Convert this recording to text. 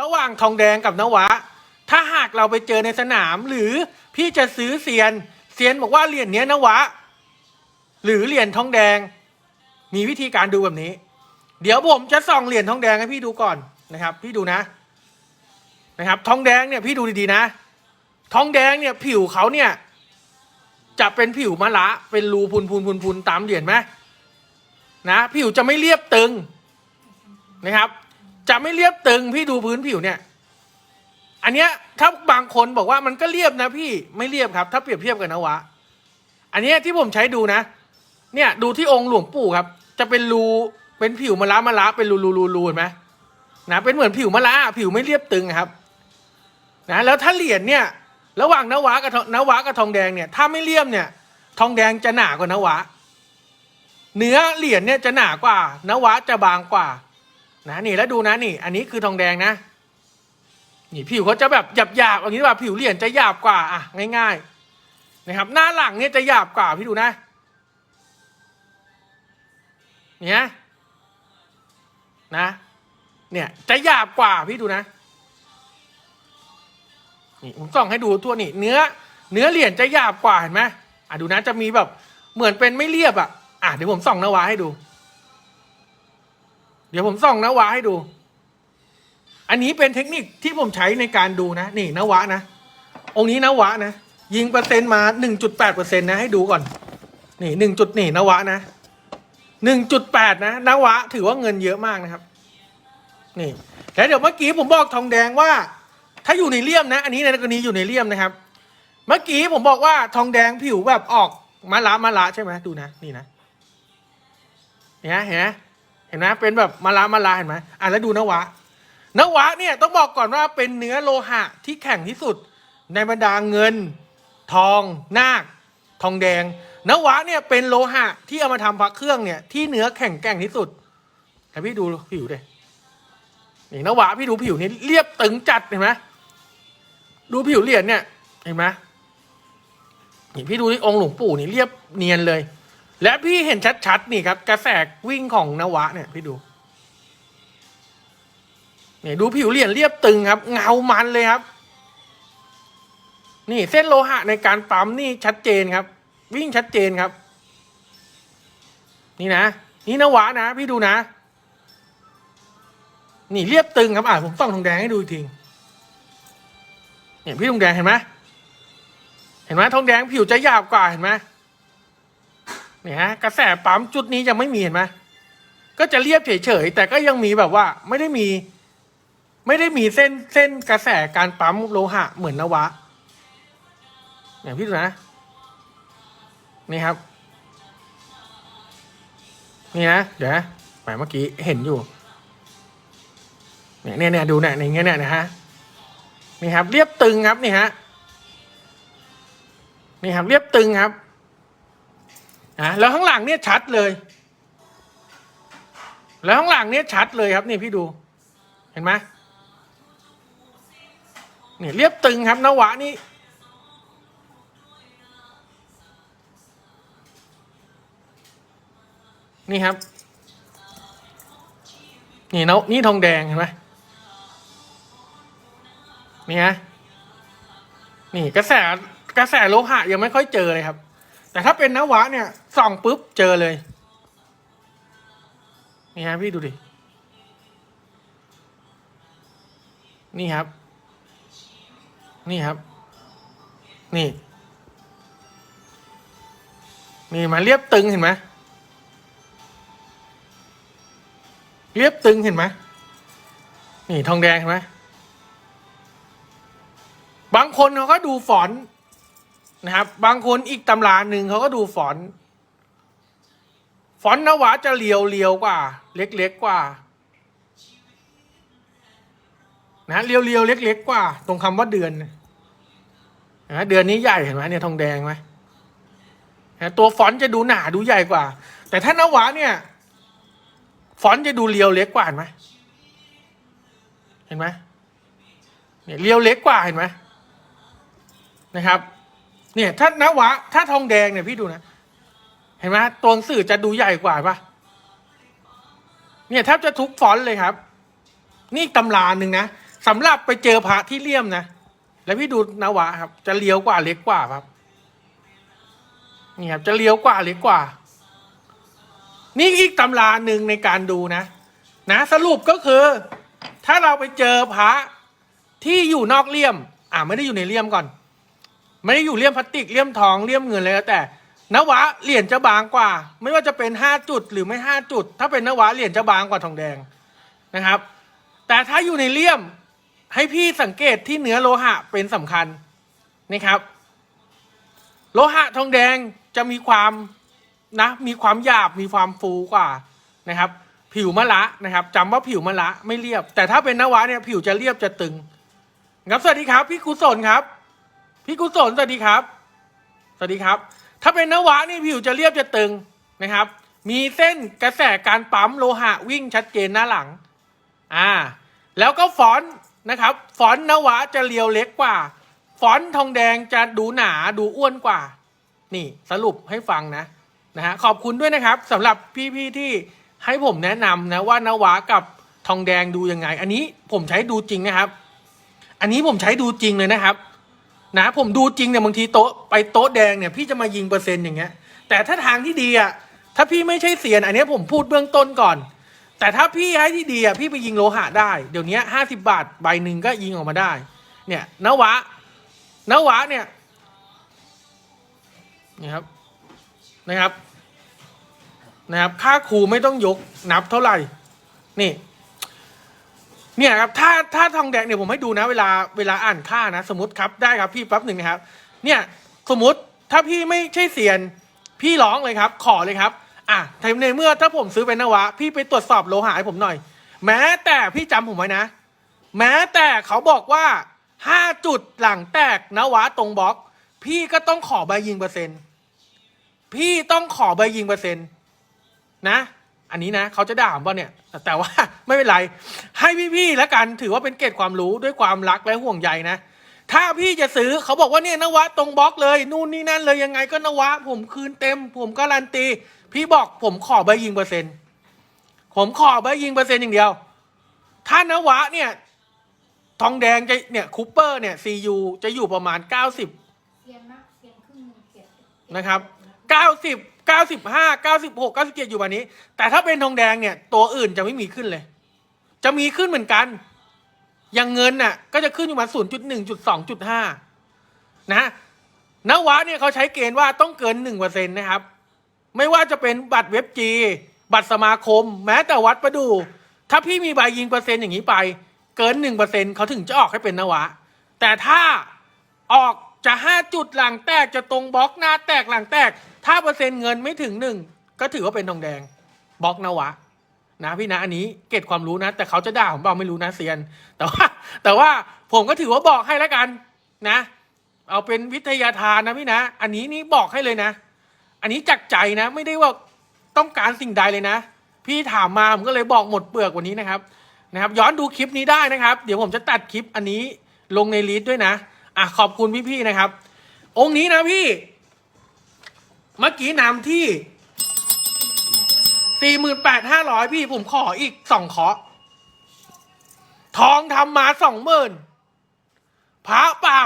ระหว่างทองแดงกับนวะ ถ้าหากเราไปเจอในสนาม หรือพี่จะซื้อเซียนเซียนบอกว่าเหรียญเนี้ยนวะ หรือเหรียญทองแดง มีวิธีการดูแบบนี้ เดี๋ยวผมจะส่องเหรียญทองแดงให้พี่ดูก่อนนะครับ พี่ดูนะ นะครับ ทองแดงเนี่ยพี่ดูดีๆนะ ทองแดงเนี่ยผิวเขาเนี่ย จะเป็นผิวมะละเป็นรูพุนพุนพุนพุนตามเหรียญไหมนะผิวจะไม่เรียบตึงนะครับ จะไม่เรียบตึงพี่ดูพื้นผิวเนี่ย อันเนี้ยถ้าบางคนบอกว่ามันก็เรียบนะพี่ไม่เรียบครับ ถ้าเปรียบเทียบกับนวะ อันเนี้ยที่ผมใช้ดูนะ เนี่ยดูที่องค์หลวงปู่ครับ จะเป็นรูเป็นผิวมะละมะละเป็นรูรูรูรูเห็นไหมนะเป็นเหมือนผิวมะละผิวไม่เรียบตึงครับนะแล้วถ้าเหรียญเนี่ย ระหว่างนวะกับทองนวะกับทองแดงเนี่ย ถ้าไม่เลี่ยมเนี่ย ทองแดงจะหนากว่านวะ เนื้อเหรียญเนี่ยจะหนากว่านวะจะบางกว่า นะนี่แล้วดูนะนี่ อันนี้คือทองแดงนะ นี่ผิวเขาจะแบบหยาบหยาบอย่างนี้แบบผิวเหรียญจะหยาบกว่าอะง่าย ๆ นะครับ หน้าหลังเนี่ยจะหยาบกว่าพี่ดูนะเนี่ยนะ เนี่ยจะหยาบกว่าพี่ดูนะนี่ผมส่องให้ดูทั่วนี่เนื้อ เนื้อเหรียญจะหยาบกว่าเห็นไหมอะดูนะจะมีแบบเหมือนเป็นไม่เรียบอะอะเดี๋ยวผมส่องนวาให้ดู เดี๋ยวผมส่องนวาให้ดู อันนี้เป็นเทคนิคที่ผมใช้ในการดูนะ นี่นวะนะ องค์นี้นวะนะ ยิงเปอร์เซ็นต์มาหนึ่งจุดแปดเปอร์เซ็นต์นะให้ดูก่อน นี่หนึ่งจุดนี่นวะนะหนึ่งจุดแปดนะนวะ ถือว่าเงินเยอะมากนะครับ นี่แล้วเดี๋ยวเมื่อกี้ผมบอกทองแดงว่า ถ้าอยู่ในเลี่ยมนะ อันนี้ในกรณีอยู่ในเลี่ยมนะครับ เมื่อกี้ผมบอกว่าทองแดงผิวแบบออกมาละมาละใช่ไหมดูนะ นี่นะเนี่ยเห็นไหม เห็นไหมเป็นแบบมาละมาละเห็นไหมอะแล้วดูนวะนวะเนี่ยต้องบอกก่อนว่าเป็นเนื้อโลหะที่แข็งที่สุด ในบรรดาเงิน ทองนาค ทองแดงนวะเนี่ยเป็นโลหะที่เอามาทำพระเครื่องเนี่ยที่เนื้อแข็งแกร่งที่สุดแต่พี่ดูผิวดินี่นวะพี่ดูผิวนี่เรียบตึงจัดเห็นไหมดูผิวเหรียญเนี่ยเห็นไหมนี่พี่ดูที่องค์หลวงปู่นี่เรียบเนียนเลย และพี่เห็นชัดๆนี่ครับ กระแสวิ่งของนวะเนี่ยพี่ดูเนี่ยดูผิวเหรียญเรียบตึงครับ เงามันเลยครับ นี่เส้นโลหะในการปั๊มนี่ชัดเจนครับ วิ่งชัดเจนครับ นี่นะนี่นวะนะ พี่ดูนะ นี่เรียบตึงครับอะผมต้องทองแดงให้ดูทีเนี่ยพี่ทองแดงเห็นไหมเห็นไหมทองแดงผิวจะหยาบกว่าเห็นไหม เนี่ยฮะกระแสปั๊มจุดนี้ยังไม่มีเห็นไหมก็จะเรียบเฉยๆแต่ก็ยังมีแบบว่า ไม่ได้มี ไม่ได้มีเส้นเส้นกระแสการปั๊มโลหะเหมือนนวะอย่างพี่ดูนะนี่ครับนี่นะเดี๋ยวนะหมายเมื่อกี้เห็นอยู่เนี่ยเนี่ยเนี่ยดูเนี่ยอย่างเงี้ยเนี่ยนะฮะนี่ครับ เรียบตึงครับนี่ฮะนี่ครับ เรียบตึงครับ นะแล้วข้างหลังเนี่ยชัดเลย แล้วข้างหลังเนี่ยชัดเลยครับนี่พี่ดูเห็นไหมเนี่ยเรียบตึงครับนวะนี่นี่ครับ นี่นนี่ทองแดงเห็นไหมนี่ฮะนี่กระแสกระแสโลหะยังไม่ค่อยเจอเลยครับ แต่ถ้าเป็นนวะเนี่ยส่องปุ๊บเจอเลย นี่ฮะพี่ดูดิ นี่ครับ นี่ครับ นี่ นี่มาเรียบตึงเห็นไหมเรียบตึงเห็นไหมนี่ทองแดงเห็นไหมบางคนเขาก็ดูฝอน นะครับ บางคนอีกตำราหนึ่งเขาก็ดูฝอนต์ฝอนต์นวะจะเรียวเรียวกว่า เล็กๆกว่า นะเรียวเรียวเล็ก ๆ กว่า ตรงคำว่าเดือนนะเดือนนี้ใหญ่เห็นไหมเนี่ยทองแดงไหมนะตัวฟอนต์จะดูหนาดูใหญ่กว่า แต่ถ้านวะเนี่ย ฟอนต์จะดูเรียวเล็กกว่าเห็นไหมเห็นไหมเนี่ยเรียวเล็กกว่าเห็นไหมนะครับ เนี่ยถ้านวะ ถ้าทองแดงเนี่ยพี่ดูนะ เห็นไหมตัวหนังสื่อจะดูใหญ่กว่าปะเนี่ยแทบจะทุกฟอนต์เลยครับ นี่ตำราหนึ่งนะสำหรับไปเจอพระที่เลี่ยมนะแล้วพี่ดูนวะครับ จะเลี้ยวกว่าเล็กกว่าครับนี่ครับจะเลี้ยวกว่าเล็กกว่า นี่อีกตำราหนึ่งในการดูนะ นะสรุปก็คือ ถ้าเราไปเจอพระที่อยู่นอกเลี่ยม อ่าไม่ได้อยู่ในเลี่ยมก่อน ไม่ได้อยู่เลี่ยมพลาสติกเลี่ยมทองเลี่ยมเงินเลยแล้วแต่นวะเหรียญจะบางกว่า ไม่ว่าจะเป็นห้าจุดหรือไม่ห้าจุด ถ้าเป็นนวะเหรียญจะบางกว่าทองแดงนะครับ แต่ถ้าอยู่ในเลี่ยมให้พี่สังเกตที่เนื้อโลหะเป็นสำคัญนะครับ โลหะทองแดงจะมีความนะมีความหยาบมีความฟูกว่านะครับ ผิวมะละนะครับจำว่าผิวมะละไม่เรียบ แต่ถ้าเป็นนวะเนี่ยผิวจะเรียบจะตึงครับสวัสดีครับ พี่กุศลครับ พี่กุศลสวัสดีครับ สวัสดีครับ ถ้าเป็นนวะนี่ผิวจะเรียบจะตึงนะครับ มีเส้นกระแสการปั๊มโลหะวิ่งชัดเจนหน้าหลัง อ่า แล้วก็ฟอนต์นะครับ ฟอนต์นวะจะเรียวเล็กกว่า ฟอนต์ทองแดงจะดูหนาดูอ้วนกว่า นี่สรุปให้ฟังนะนะฮะขอบคุณด้วยนะครับสำหรับพี่ๆที่ให้ผมแนะนำนะว่านวะกับทองแดงดูยังไง อันนี้ผมใช้ดูจริงนะครับ อันนี้ผมใช้ดูจริงเลยนะครับ นะผมดูจริงเนี่ยบางทีโต๊ะไปโต๊ะแดงเนี่ยพี่จะมายิงเปอร์เซ็นต์อย่างเงี้ย แต่ถ้าทางที่ดีอะถ้าพี่ไม่ใช่เซียน อันนี้ผมพูดเบื้องต้นก่อน แต่ถ้าพี่ให้ที่ดีอะพี่ไปยิงโลหะได้ เดี๋ยวนี้ห้าสิบาทใบหนึ่งก็ยิงออกมาได้ เนี่ยนวะนวะเนี่ยนี่ครับนะครับนะครับ ค่าครูไม่ต้องยกนับเท่าไหร่ นี่ เนี่ยครับถ้าถ้าทองแดงเนี่ยผมให้ดูนะ เวลาเวลาอ่านค่านะ สมมติครับได้ครับพี่แป๊บหนึ่งนะครับ เนี่ยสมมติถ้าพี่ไม่ใช่เซียน พี่ร้องเลยครับ ขอเลยครับ อะในเมื่อถ้าผมซื้อเป็นนวะ พี่ไปตรวจสอบโลหะให้ผมหน่อย แม้แต่พี่จำผมไว้นะ แม้แต่เขาบอกว่าห้าจุดหลังแตกนวะตรงบล็อก พี่ก็ต้องขอใบยิงเปอร์เซ็นต์พี่ต้องขอใบยิงเปอร์เซ็นต์นะ อันนี้นะเขาจะด่าผมว่าเนี่ย แต่ว่าไม่เป็นไร ให้พี่ๆแล้วกันถือว่าเป็นเกร็ดความรู้ด้วยความรักและห่วงใยนะ ถ้าพี่จะซื้อเขาบอกว่าเนี่ยนวะตรงบล็อกเลย นู่นนี่นั่นเลยยังไงก็นวะ ผมคืนเต็ม ผมการันตี พี่บอกผมขอใบยิงเปอร์เซ็นต์ผมขอใบยิงเปอร์เซ็นต์อย่างเดียว ถ้านวะเนี่ยทองแดงจะเนี่ยคูเปอร์เนี่ยซียูจะอยู่ประมาณ 90เซีย นมากเซียนครึ่งหนึ่งเจ็ดนะครับ90 95 96 97อยู่วันนี้ แต่ถ้าเป็นทองแดงเนี่ย ตัวอื่นจะไม่มีขึ้นเลย จะมีขึ้นเหมือนกัน อย่างเงินน่ะ ก็จะขึ้นอยู่มา0.1.2.5นะนวะเนี่ยเขาใช้เกณฑ์ว่าต้องเกิน1%นะครับ ไม่ว่าจะเป็นบัตรเว็บจีบัตรสมาคม แม้แต่วัดประดู ถ้าพี่มีใบยิงเปอร์เซ็นต์อย่างนี้ไป เกิน1%เขาถึงจะออกให้เป็นนวะ แต่ถ้าออกจะห้าจุดหลังแตกจะตรงบล็อกหน้าแตกหลังแตก ถ้าเปอร์เซ็นต์เงินไม่ถึงหนึ่งก็ถือว่าเป็นทองแดงบล็อกนะวะนะพี่นะอันนี้เกร็ดความรู้นะ แต่เขาจะด่าผมเปล่าไม่รู้นะเซียน แต่ว่า แต่ว่าผมก็ถือว่าบอกให้แล้วกันนะ เอาเป็นวิทยาทานนะพี่นะ อันนี้นี่บอกให้เลยนะ อันนี้จากใจนะ ไม่ได้ว่าต้องการสิ่งใดเลยนะ พี่ถามมาผมก็เลยบอกหมดเปลือกวันนี้นะครับนะครับ ย้อนดูคลิปนี้ได้นะครับ เดี๋ยวผมจะตัดคลิปอันนี้ลงในลิสต์ด้วยนะอะขอบคุณพี่ๆนะครับ องค์นี้นะพี่ เมื่อกี้นำที่สี่หมื่นแปดห้าร้อยพี่ผมขออีกสองขอ ทองทำมาสองหมื่นพระเปล่า